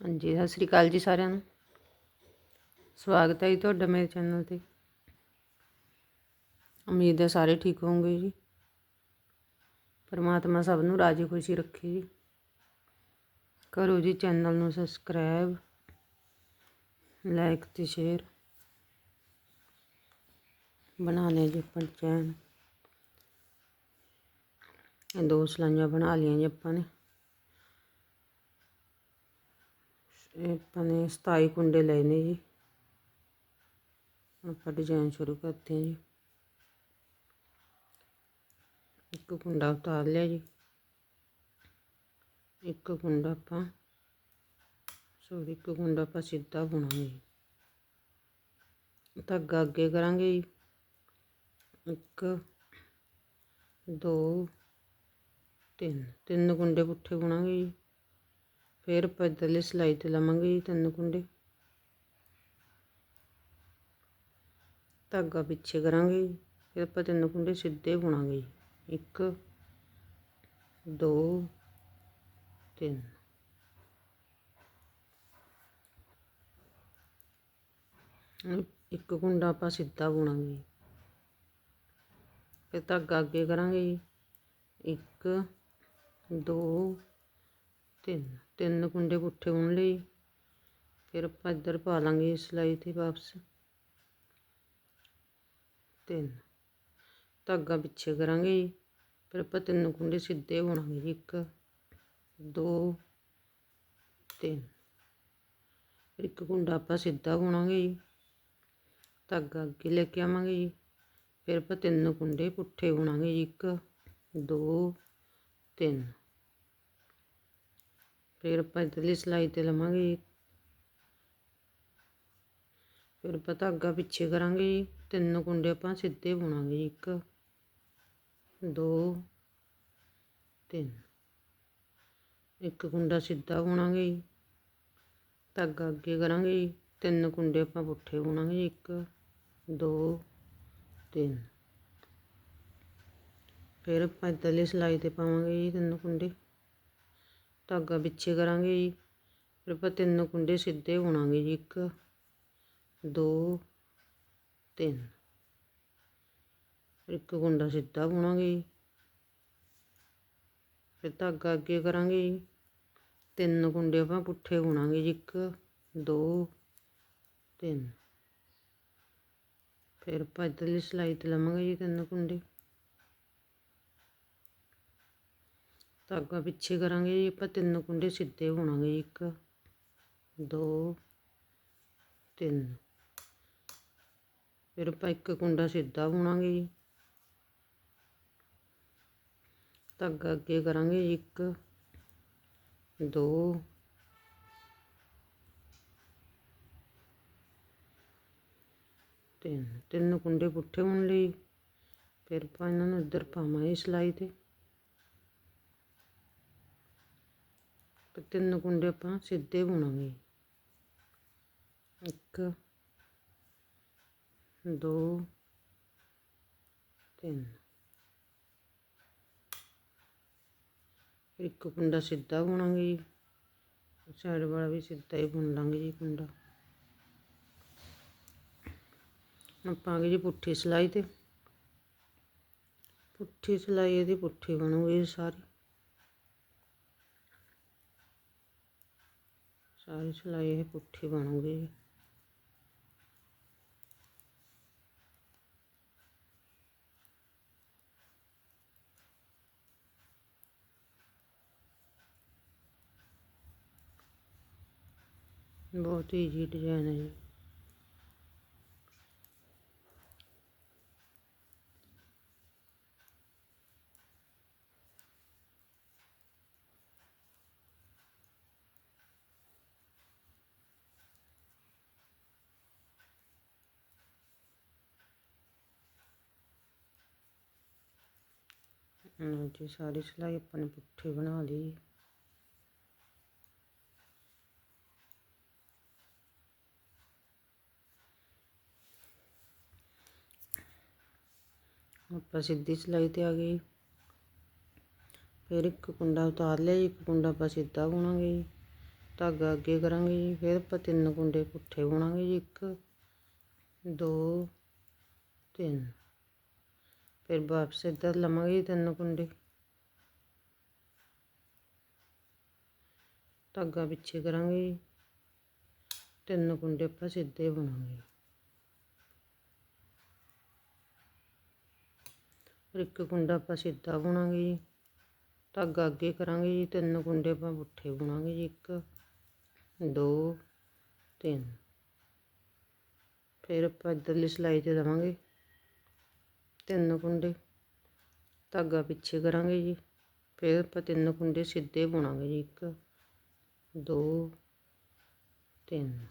ਹਾਂਜੀ, ਸਤਿ ਸ੍ਰੀ ਅਕਾਲ ਜੀ ਸਾਰਿਆਂ ਨੂੰ। ਸਵਾਗਤ ਹੈ ਜੀ ਤੁਹਾਡਾ ਮੇਰੇ ਚੈਨਲ ਤੇ। ਉਮੀਦ ਹੈ ਸਾਰੇ ਠੀਕ ਹੋਵੋਗੇ ਜੀ। ਪਰਮਾਤਮਾ ਸਭ ਨੂੰ ਰਾਜੀ ਖੁਸ਼ੀ ਰੱਖੇ ਜੀ। ਕਰੋ ਜੀ ਚੈਨਲ ਨੂੰ ਸਬਸਕ੍ਰਾਈਬ, ਲਾਈਕ ਤੇ ਸ਼ੇਅਰ। ਬਣਾਣੇ ਜੀ ਆਪਾਂ ਚੈਨ। ਇਹ ਦੋ ਸਲਾਈਆਂ ਬਣਾ ਲਈਆਂ ਜੀ ਆਪਾਂ ਨੇ। ਇਹ ਆਪਾਂ ਨੇ 27 ਕੁੰਡੇ ਲਏ ਨੇ ਜੀ। ਹੁਣ ਆਪਾਂ ਡਿਜ਼ਾਈਨ ਸ਼ੁਰੂ ਕਰਦੇ ਹਾਂ ਜੀ। ਇੱਕ ਕੁੰਡਾ ਉਤਾਰ ਲਿਆ ਜੀ। ਇੱਕ ਕੁੰਡਾ ਆਪਾਂ ਸੋਰੀ ਇੱਕ ਕੁੰਡਾ ਆਪਾਂ ਸਿੱਧਾ ਬੁਣਾਂਗੇ ਜੀ। ਧਾਗਾ ਅੱਗੇ ਕਰਾਂਗੇ ਜੀ। ਇੱਕ, ਦੋ, ਤਿੰਨ। ਤਿੰਨ ਕੁੰਡੇ ਪੁੱਠੇ ਬੁਣਾਂਗੇ ਜੀ। ਫਿਰ ਆਪਾਂ ਇੱਧਰਲੀ ਸਿਲਾਈ ਤੇ ਲਵਾਂਗੇ ਜੀ ਤਿੰਨ ਕੁੰਡੇ। ਧਾਗਾ ਪਿੱਛੇ ਕਰਾਂਗੇ ਜੀ ਫਿਰ ਆਪਾਂ ਤਿੰਨ ਕੁੰਡੇ ਸਿੱਧੇ ਬੁਣਾਂਗੇ। ਜੀ ਇੱਕ, ਦੋ, ਤਿੰਨ। ਇੱਕ ਕੁੰਡਾ ਆਪਾਂ ਸਿੱਧਾ ਬੁਣਾਂਗੇ। ਫਿਰ ਧਾਗਾ ਅੱਗੇ ਕਰਾਂਗੇ। ਜੀ ਇੱਕ, ਦੋ, ਤਿੰਨ। ਤਿੰਨ ਕੁੰਡੇ ਪੁੱਠੇ ਬੁਣ ਲਏ। ਫਿਰ ਆਪਾਂ ਇੱਧਰ ਪਾ ਲਾਂਗੇ ਸਿਲਾਈ ਤੇ ਵਾਪਸ। ਤਿੰਨ। ਧਾਗਾ ਪਿੱਛੇ ਕਰਾਂਗੇ। ਜੀ ਫਿਰ ਆਪਾਂ ਤਿੰਨ ਕੁੰਡੇ ਸਿੱਧੇ ਬੁਣਾਂਗੇ ਜੀ, ਇੱਕ, ਦੋ, ਤਿੰਨ। ਫਿਰ ਇੱਕ ਕੁੰਡਾ ਆਪਾਂ ਸਿੱਧਾ ਬੁਣਾਂਗੇ ਜੀ। ਧਾਗਾ ਅੱਗੇ ਲੈ ਕੇ ਆਵਾਂਗੇ ਜੀ। ਫਿਰ ਆਪਾਂ ਤਿੰਨ ਕੁੰਡੇ ਪੁੱਠੇ ਬੁਣਾਂਗੇ ਜੀ, ਇੱਕ, ਦੋ, ਤਿੰਨ। ਫਿਰ ਆਪਾਂ ਇਧਰਲੀ ਸਿਲਾਈ ਤੇ ਲਵਾਂਗੇ। ਜੀ ਫਿਰ ਆਪਾਂ ਧਾਗਾ ਪਿੱਛੇ ਕਰਾਂਗੇ। ਜੀ ਤਿੰਨ ਕੁੰਡੇ ਆਪਾਂ ਸਿੱਧੇ ਬੁਣਾਂਗੇ। ਜੀ ਇੱਕ, ਦੋ, ਤਿੰਨ। ਇੱਕ ਕੁੰਡਾ ਸਿੱਧਾ ਬੁਣਾਂਗੇ। ਜੀ ਧਾਗਾ ਅੱਗੇ ਕਰਾਂਗੇ। ਜੀ ਤਿੰਨ ਕੁੰਡੇ ਆਪਾਂ ਪੁੱਠੇ ਬੁਣਾਂਗੇ। ਜੀ ਇੱਕ, ਦੋ, ਤਿੰਨ। ਫਿਰ ਆਪਾਂ ਇਧਰਲੀ ਸਿਲਾਈ ਤੇ ਪਾਵਾਂਗੇ ਜੀ ਤਿੰਨ ਕੁੰਡੇ। ਧਾਗਾ ਪਿੱਛੇ ਕਰਾਂਗੇ ਜੀ। ਫਿਰ ਆਪਾਂ ਤਿੰਨ ਕੁੰਡੇ ਸਿੱਧੇ ਬੁਣਾਂਗੇ ਜੀ, ਇੱਕ, ਦੋ, ਤਿੰਨ। ਇੱਕ ਕੁੰਡਾ ਸਿੱਧਾ ਬੁਣਾਂਗੇ ਜੀ। ਫਿਰ ਧਾਗਾ ਅੱਗੇ ਕਰਾਂਗੇ ਜੀ। ਤਿੰਨ ਕੁੰਡੇ ਆਪਾਂ ਪੁੱਠੇ ਬੁਣਾਂਗੇ ਜੀ, ਇੱਕ, ਦੋ, ਤਿੰਨ। ਫਿਰ ਆਪਾਂ ਇੱਧਰਲੀ ਸਿਲਾਈ ਤੇ ਲਵਾਂਗੇ ਜੀ ਤਿੰਨ ਕੁੰਡੇ। ਧਾਗਾ ਪਿੱਛੇ ਕਰਾਂਗੇ ਜੀ, ਆਪਾਂ ਤਿੰਨ ਕੁੰਡੇ ਸਿੱਧੇ ਬੁਣਾਂਗੇ ਜੀ, ਇੱਕ, ਦੋ, ਤਿੰਨ। ਫਿਰ ਆਪਾਂ ਇੱਕ ਕੁੰਡਾ ਸਿੱਧਾ ਬੁਣਾਂਗੇ ਜੀ। ਧਾਗਾ ਅੱਗੇ ਕਰਾਂਗੇ ਇੱਕ, ਦੋ, ਤਿੰਨ। ਤਿੰਨ ਕੁੰਡੇ ਪੁੱਠੇ ਹੋਣ ਲਈ, ਫਿਰ ਆਪਾਂ ਇਹਨਾਂ ਨੂੰ ਇੱਧਰ ਪਾਵਾਂਗੇ ਸਿਲਾਈ ਤੇ। ਤੇ ਤਿੰਨ ਕੁੰਡੇ ਆਪਾਂ ਸਿੱਧੇ ਬੁਣਾਂਗੇ। ਇੱਕ, ਦੋ, ਤਿੰਨ। ਇੱਕ ਕੁੰਡਾ ਸਿੱਧਾ ਬੁਣਾਂਗੇ ਜੀ। ਸਾਈਡ ਵਾਲਾ ਵੀ ਸਿੱਧਾ ਹੀ ਬੁਣ ਲਾਂਗੇ ਜੀ ਕੁੰਡਾ। ਆਪਾਂ ਜੀ ਪੁੱਠੀ ਸਿਲਾਈ ਤੇ। ਪੁੱਠੀ ਸਿਲਾਈ ਇਹਦੀ ਪੁੱਠੀ ਬਣੂਗੀ ਸਾਰੀ। ਸਾਰੀ ਸਿਲਾਈ ਇਹ ਪੁੱਠੀ ਬਣੂਗੀ ਬਹੁਤ ਈਜੀ ਡਿਜ਼ਾਈਨ ਹੈ ਜੀ ਜੀ ਸਾਰੀ ਸਿਲਾਈ ਆਪਾਂ ਨੇ ਪੁੱਠੀ ਬਣਾ ਲਈ। ਆਪਾਂ ਸਿੱਧੀ ਸਿਲਾਈ ਤੇ ਆ ਗਏ। ਫਿਰ ਇੱਕ ਕੁੰਡਾ ਉਤਾਰ ਲਿਆ ਜੀ, ਇੱਕ ਕੁੰਡਾ ਆਪਾਂ ਸਿੱਧਾ ਬੁਣਾਂਗੇ ਧਾਗਾ ਅੱਗੇ ਕਰਾਂਗੇ ਜੀ, ਫਿਰ ਆਪਾਂ ਤਿੰਨ ਕੁੰਡੇ ਪੁੱਠੇ ਬੁਣਾਂਗੇ ਜੀ, ਇੱਕ, ਦੋ, ਤਿੰਨ। ਫਿਰ ਵਾਪਸ ਇੱਧਰ ਲਵਾਂਗੇ ਜੀ ਤਿੰਨ ਕੁੰਡੇ। ਧਾਗਾ ਪਿੱਛੇ ਕਰਾਂਗੇ। ਜੀ ਤਿੰਨ ਕੁੰਡੇ ਆਪਾਂ ਸਿੱਧੇ ਬੁਣਾਂਗੇ। ਫਿਰ ਇੱਕ ਕੁੰਡਾ ਆਪਾਂ ਸਿੱਧਾ ਬੁਣਾਂਗੇ ਜੀ। ਧਾਗਾ ਅੱਗੇ ਕਰਾਂਗੇ ਜੀ। ਤਿੰਨ ਕੁੰਡੇ ਆਪਾਂ ਪੁੱਠੇ ਬੁਣਾਂਗੇ ਜੀ। ਇੱਕ, ਦੋ, ਤਿੰਨ। ਫਿਰ ਆਪਾਂ ਇੱਧਰਲੀ ਸਿਲਾਈ ਤੇ ਦੇਵਾਂਗੇ। ਤਿੰਨ ਕੁੰਡੇ। ਧਾਗਾ ਪਿੱਛੇ ਕਰਾਂਗੇ ਜੀ। ਫਿਰ ਆਪਾਂ ਤਿੰਨ ਕੁੰਡੇ ਸਿੱਧੇ ਬੁਣਾਂਗੇ ਜੀ। ਇੱਕ, ਦੋ, ਤਿੰਨ।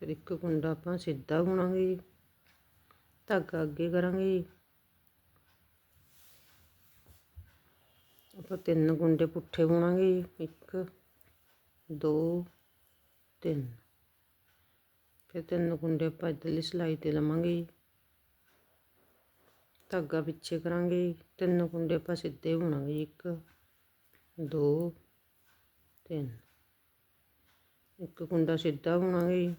ਫਿਰ ਇੱਕ ਕੁੰਡਾ ਆਪਾਂ ਸਿੱਧਾ ਬੁਣਾਂਗੇ ਜੀ। ਧਾਗਾ ਅੱਗੇ ਕਰਾਂਗੇ ਜੀ। ਆਪਾਂ ਤਿੰਨ ਕੁੰਡੇ ਪੁੱਠੇ ਬੁਣਾਂਗੇ ਜੀ। ਇੱਕ, ਦੋ, ਤਿੰਨ। ਫਿਰ ਤਿੰਨ ਕੁੰਡੇ ਆਪਾਂ ਇੱਧਰਲੀ ਸਲਾਈ ਤੇ ਲਵਾਂਗੇ ਜੀ। ਧਾਗਾ ਪਿੱਛੇ ਕਰਾਂਗੇ ਤਿੰਨ ਕੁੰਡੇ ਆਪਾਂ ਸਿੱਧੇ ਬੁਣਾਂਗੇ ਜੀ, ਇੱਕ, ਦੋ, ਤਿੰਨ। ਇੱਕ ਕੁੰਡਾ ਸਿੱਧਾ ਬੁਣਾਂਗੇ ਜੀ।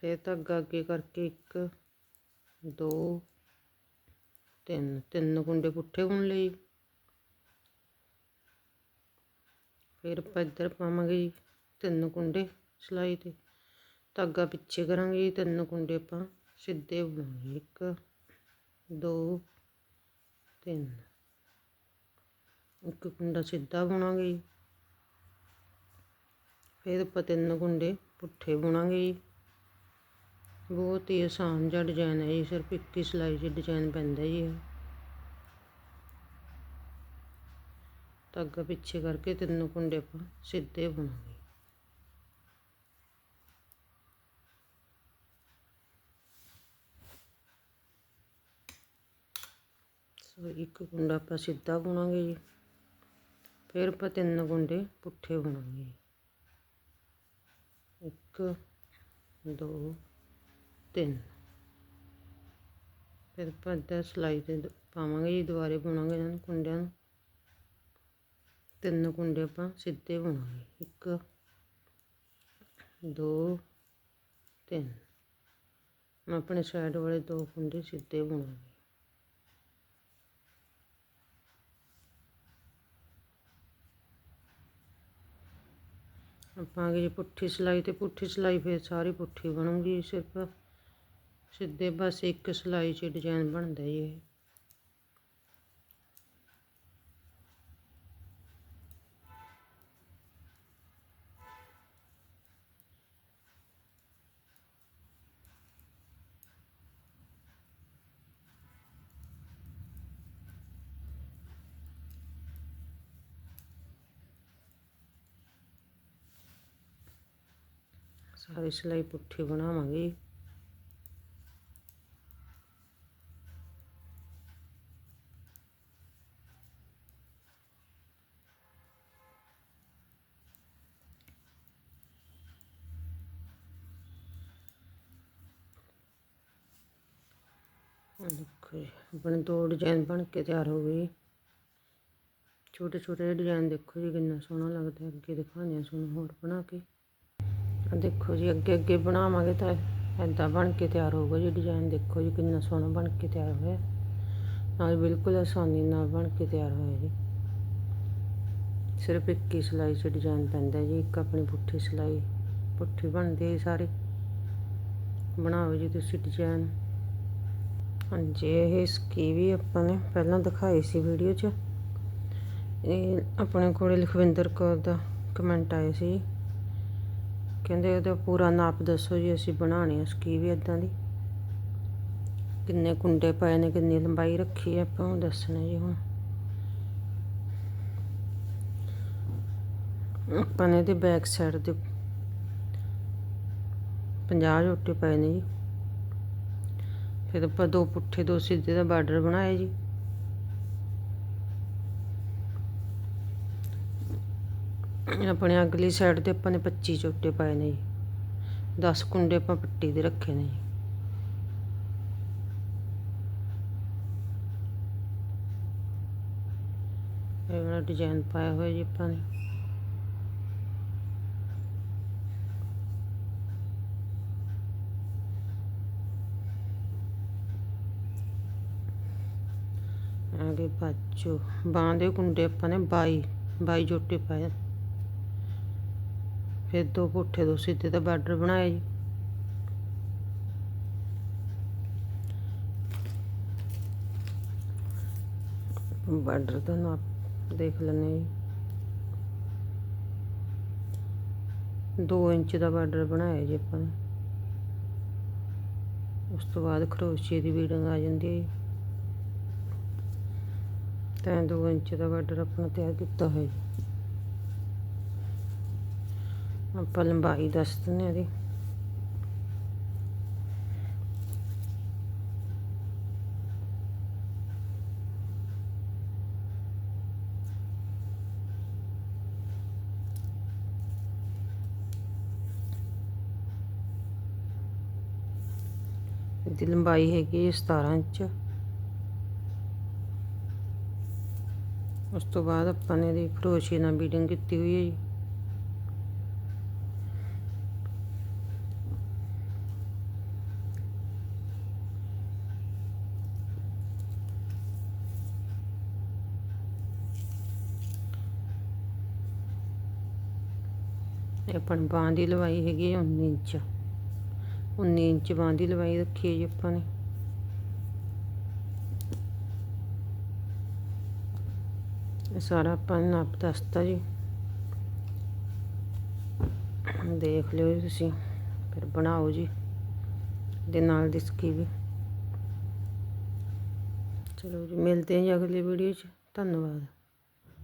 ਫਿਰ ਧਾਗਾ ਅੱਗੇ ਕਰਕੇ ਇੱਕ, ਦੋ, ਤਿੰਨ। ਤਿੰਨ ਕੁੰਡੇ ਪੁੱਠੇ ਬੁਣ ਲਈ। ਫਿਰ ਆਪਾਂ ਇੱਧਰ ਪਾਵਾਂਗੇ ਜੀ, ਤਿੰਨ ਕੁੰਡੇ ਸਲਾਈ ਤੇ। ਧਾਗਾ ਪਿੱਛੇ ਕਰਾਂਗੇ ਜੀ, ਤਿੰਨ ਕੁੰਡੇ ਆਪਾਂ ਸਿੱਧੇ ਬੁਣਾਂਗੇ ਇੱਕ, ਦੋ, ਤਿੰਨ। ਇੱਕ ਕੁੰਡਾ ਸਿੱਧਾ ਬੁਣਾਂਗੇ ਜੀ। ਫਿਰ ਆਪਾਂ ਤਿੰਨ ਕੁੰਡੇ ਪੁੱਠੇ ਬੁਣਾਂਗੇ ਜੀ। ਬਹੁਤ ਹੀ ਆਸਾਨ ਜਿਹਾ ਡਿਜ਼ਾਈਨ ਹੈ ਜੀ, ਸਿਰਫ ਇੱਕ ਹੀ ਸਿਲਾਈ 'ਚ ਡਿਜ਼ਾਈਨ ਪੈਂਦਾ ਜੀ ਇਹ। ਧਾਗਾ ਪਿੱਛੇ ਕਰਕੇ ਤਿੰਨ ਕੁੰਡੇ ਆਪਾਂ ਸਿੱਧੇ ਬੁਣਾਂਗੇ। ਸੋ ਇੱਕ ਕੁੰਡਾ ਆਪਾਂ ਸਿੱਧਾ ਬੁਣਾਂਗੇ ਜੀ। ਫਿਰ ਆਪਾਂ ਤਿੰਨ ਕੁੰਡੇ ਪੁੱਠੇ ਬੁਣਾਂਗੇ। ਇੱਕ, ਦੋ, ਤਿੰਨ। ਫਿਰ ਆਪਾਂ ਇੱਧਰ ਸਲਾਈ ਤੇ ਦ- ਪਾਵਾਂਗੇ ਜੀ, ਦੁਬਾਰੇ ਬੁਣਾਂਗੇ ਇਹਨਾਂ ਨੂੰ, ਕੁੰਡਿਆਂ ਨੂੰ। ਤਿੰਨ ਕੁੰਡੇ ਆਪਾਂ ਸਿੱਧੇ ਬੁਣਾਂਗੇ। ਇੱਕ, ਦੋ, ਤਿੰਨ। ਆਪਣੇ ਸਾਈਡ ਵਾਲੇ ਦੋ ਕੁੰਡੇ ਸਿੱਧੇ ਬੁਣਾਂਗੇ। ਆਪਾਂ ਅਗੇ ਜੀ ਪੁੱਠੀ ਸਿਲਾਈ ਤੇ ਪੁੱਠੀ ਸਿਲਾਈ ਫਿਰ ਸਾਰੀ ਪੁੱਠੀ ਬਣੂਗੀ ਸਿਰਫ। ਸਿੱਧੇ ਬਸ ਇੱਕ ਸਿਲਾਈ 'ਚ ਡਿਜ਼ਾਈਨ ਬਣਦਾ ਜੀ ਇਹ। ਸਾਰੀ ਸਿਲਾਈ ਪੁੱਠੀ ਬਣਾਵਾਂਗੇ। ਦੇਖੋ ਆਪਣੇ ਦੋ ਡਿਜ਼ਾਈਨ ਬਣ ਕੇ ਤਿਆਰ ਹੋ ਗਏ। ਛੋਟੇ ਛੋਟੇ ਡਿਜ਼ਾਈਨ ਦੇਖੋ ਜੀ, ਕਿੰਨਾ ਸੋਹਣਾ ਲੱਗਦਾ ਅੱਗੇ ਦਿਖਾਉਂਦੇ ਹਾਂ ਤੁਹਾਨੂੰ ਹੋਰ ਬਣਾ ਕੇ। ਆ ਦੇਖੋ ਜੀ, ਅੱਗੇ ਅੱਗੇ ਬਣਾਵਾਂਗੇ ਤਾਂ ਐਦਾਂ ਬਣ ਕੇ ਤਿਆਰ ਹੋਊਗਾ ਜੀ ਡਿਜ਼ਾਈਨ ਦੇਖੋ ਜੀ ਕਿੰਨਾ ਸੋਹਣਾ ਬਣ ਕੇ ਤਿਆਰ ਹੋਇਆ। ਨਾਲ ਬਿਲਕੁਲ ਆਸਾਨੀ ਨਾਲ ਬਣ ਕੇ ਤਿਆਰ ਹੋਇਆ ਜੀ। ਸਿਰਫ ਇੱਕ ਹੀ ਸਿਲਾਈ 'ਚ ਡਿਜ਼ਾਈਨ ਪੈਂਦਾ ਜੀ, ਇੱਕ ਆਪਣੀ ਪੁੱਠੀ ਸਿਲਾਈ। ਪੁੱਠੀ ਬਣਦੀ ਹੈ ਸਾਰੇ। ਬਣਾਓ ਜੀ ਤੁਸੀਂ ਡਿਜ਼ਾਈਨ ਹਾਂਜੀ, ਇਹ ਸਕੀ ਵੀ ਆਪਾਂ ਨੇ ਪਹਿਲਾਂ ਦਿਖਾਈ ਸੀ ਵੀਡੀਓ 'ਚ। ਇਹ ਆਪਣੇ ਕੋਲੇ ਲਖਵਿੰਦਰ ਕੌਰ ਦਾ ਕਮੈਂਟ ਆਇਆ ਸੀ। ਕਹਿੰਦੇ ਉਹਦਾ ਪੂਰਾ ਨਾਪ ਦੱਸੋ ਜੀ, ਅਸੀਂ ਬਣਾਉਣੀ ਆ ਸਕੀ ਵੀ ਇਦਾਂ ਦੀ। ਕਿੰਨੇ ਕੁੰਡੇ ਪਏ ਨੇ, ਕਿੰਨੀ ਲੰਬਾਈ ਰੱਖੀ ਹੈ ਆਪਾਂ ਉਹ ਦੱਸਣਾ ਜੀ ਹੁਣ। ਆਪਾਂ ਨੇ ਇਹਦੇ ਬੈਕ ਸਾਈਡ ਤੇ 50 ਜੋਟੇ ਪਏ ਨੇ ਜੀ। ਫਿਰ ਆਪਾਂ ਦੋ ਪੁੱਠੇ, ਦੋ ਸਿੱਧੇ ਦਾ ਬਾਰਡਰ ਬਣਾਇਆ ਜੀ। ਆਪਣੇ ਅਗਲੀ ਸਾਈਡ ਤੇ ਆਪਾਂ ਨੇ 25 ਚੋਟੇ ਪਾਏ ਨੇ ਜੀ। 10 ਕੁੰਡੇ ਆਪਾਂ ਪੱਟੀ ਦੇ ਰੱਖੇ ਨੇ ਜੀ। ਇਹ ਵਾਲਾ ਡਿਜ਼ਾਈਨ ਪਾਇਆ ਹੋਇਆ ਜੀ ਆਪਾਂ ਨੇ। ਆਗੇ ਬਾਜੂ ਬਾਂਹ ਦੇ ਕੁੰਡੇ ਆਪਾਂ ਨੇ 22 22 ਜੋਟੇ ਪਾਏ ਫਿਰ ਦੋ ਪੁੱਠੇ ਦੋ ਸਿੱਧੇ ਦਾ ਬਾਰਡਰ ਬਣਾਇਆ ਜੀ। ਬਾਰਡਰ ਦਾ ਨਾਪ ਦੇਖ ਲੈਂਦੇ ਹਾਂ ਜੀ। 2 ਇੰਚ ਦਾ ਬਾਰਡਰ ਬਣਾਇਆ ਜੀ ਆਪਾਂ ਨੇ। ਉਸ ਤੋਂ ਬਾਅਦ ਖਰੋਸ਼ੀਏ ਦੀ ਵੀਡਿੰਗ ਆ ਜਾਂਦੀ ਹੈ ਜੀ। ਤਾਂ 2 ਇੰਚ ਦਾ ਬਾਰਡਰ ਆਪਣਾ ਤਿਆਰ ਕੀਤਾ ਹੋਇਆ ਜੀ। ਆਪਾਂ ਲੰਬਾਈ ਦੱਸ ਦਿੰਦੇ ਹਾਂ ਇਹਦੀ। ਇਹਦੀ ਲੰਬਾਈ ਹੈਗੀ ਹੈ 17 ਇੰਚ। ਉਸ ਤੋਂ ਬਾਅਦ ਆਪਾਂ ਨੇ ਇਹਦੀ ਖਰੋਸ਼ੀਏ ਨਾਲ ਬੀਡਿੰਗ ਕੀਤੀ ਹੋਈ ਹੈ ਜੀ। ਆਪਾਂ ਆਪਣੀ ਬਾਂਹ ਦੀ ਲਵਾਈ ਹੈਗੀ ਹੈ 19 ਇੰਚ। 19 ਇੰਚ ਬਾਂਹ ਦੀ ਲਵਾਈ ਰੱਖੀ ਹੈ ਜੀ ਆਪਾਂ ਨੇ। ਇਹ ਸਾਰਾ ਆਪਾਂ ਨੇ ਨਾਪ ਦੱਸਤਾ ਜੀ। ਦੇਖ ਲਿਓ ਜੀ ਤੁਸੀਂ, ਫਿਰ ਬਣਾਓ ਜੀ। ਦੇ ਨਾਲ ਦਿਸਕੀ ਵੀ। ਚਲੋ ਜੀ, ਮਿਲਦੇ ਹਾਂ ਜੀ ਅਗਲੀ ਵੀਡੀਓ 'ਚ। ਧੰਨਵਾਦ।